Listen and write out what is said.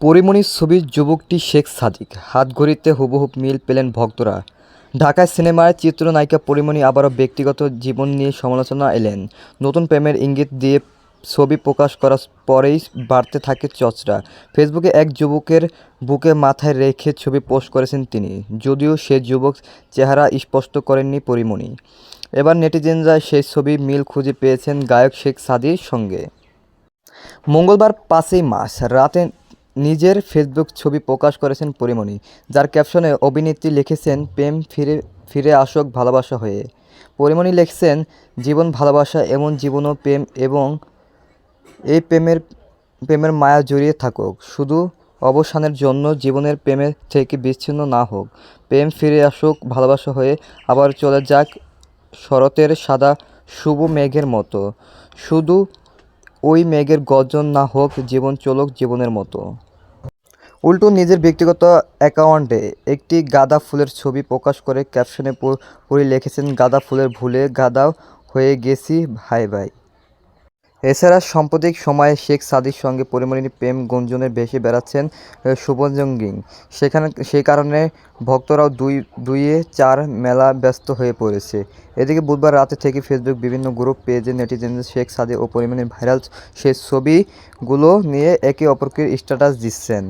পরিমণির ছবির যুবকটি শেখ সাদিক। হাতঘড়িতে হুবহু মিল পেলেন ভক্তরা। ঢাকায় সিনেমার চিত্রনায়িকা পরিমণি আবারও ব্যক্তিগত জীবন নিয়ে সমালোচনা এলেন। নতুন প্রেমের ইঙ্গিত দিয়ে ছবি প্রকাশ করার পরেই বাড়তে থাকে চর্চা। ফেসবুকে এক যুবকের বুকে মাথায় রেখে ছবি পোস্ট করেছেন তিনি। যদিও সে যুবক চেহারা স্পষ্ট করেননি পরিমণি। এবার নেটিজেনরা সেই ছবি মিল খুঁজে পেয়েছেন গায়ক শেখ সাদির সঙ্গে। মঙ্গলবার পাঁচই মাস রাতে নিজের ফেসবুক ছবি প্রকাশ করেছেন পরিমণি, যার ক্যাপশনে অভিনেত্রী লিখেছেন, প্রেম ফিরে ফিরে আসুক ভালোবাসা হয়ে। পরিমণি লিখছেন, জীবন ভালোবাসা এমন জীবনও প্রেম এবং এই প্রেমের প্রেমের মায়া জড়িয়ে থাকুক। শুধু অবসানের জন্য জীবনের প্রেমের থেকে বিচ্ছিন্ন না হোক। প্রেম ফিরে আসুক ভালোবাসা হয়ে, আবার চলে যাক শরতের সাদা, শুভ মেঘের মতো। শুধু ওই মেঘের গর্জন না হোক, জীবন চলুক জীবনের মতো। উল্টো নিজের ব্যক্তিগত অ্যাকাউন্টে একটি গাঁদা ফুলের ছবি প্রকাশ করে ক্যাপশনে পড়ে লিখেছেন, গাঁদা ফুলের ভুলে গাঁদা হয়ে গেছি, ভাই ভাই। এছাড়া সাম্প্রতিক সময়ে শেখ সাদির সঙ্গে পরিমণির প্রেম গুঞ্জনে বেশি বেড়াচ্ছেন শুভন জঙ্গিং। সেখানে সেই কারণে ভক্তরাও দুই, দুইয়ে চার মেলা ব্যস্ত হয়ে পড়েছে। এদিকে বুধবার রাতে থেকে ফেসবুক বিভিন্ন গ্রুপ পেজে নেটিজেনদের শেখ সাদি ও পরিমণির ভাইরাল সেই ছবিগুলো নিয়ে একে অপরকে স্ট্যাটাস দিচ্ছেন।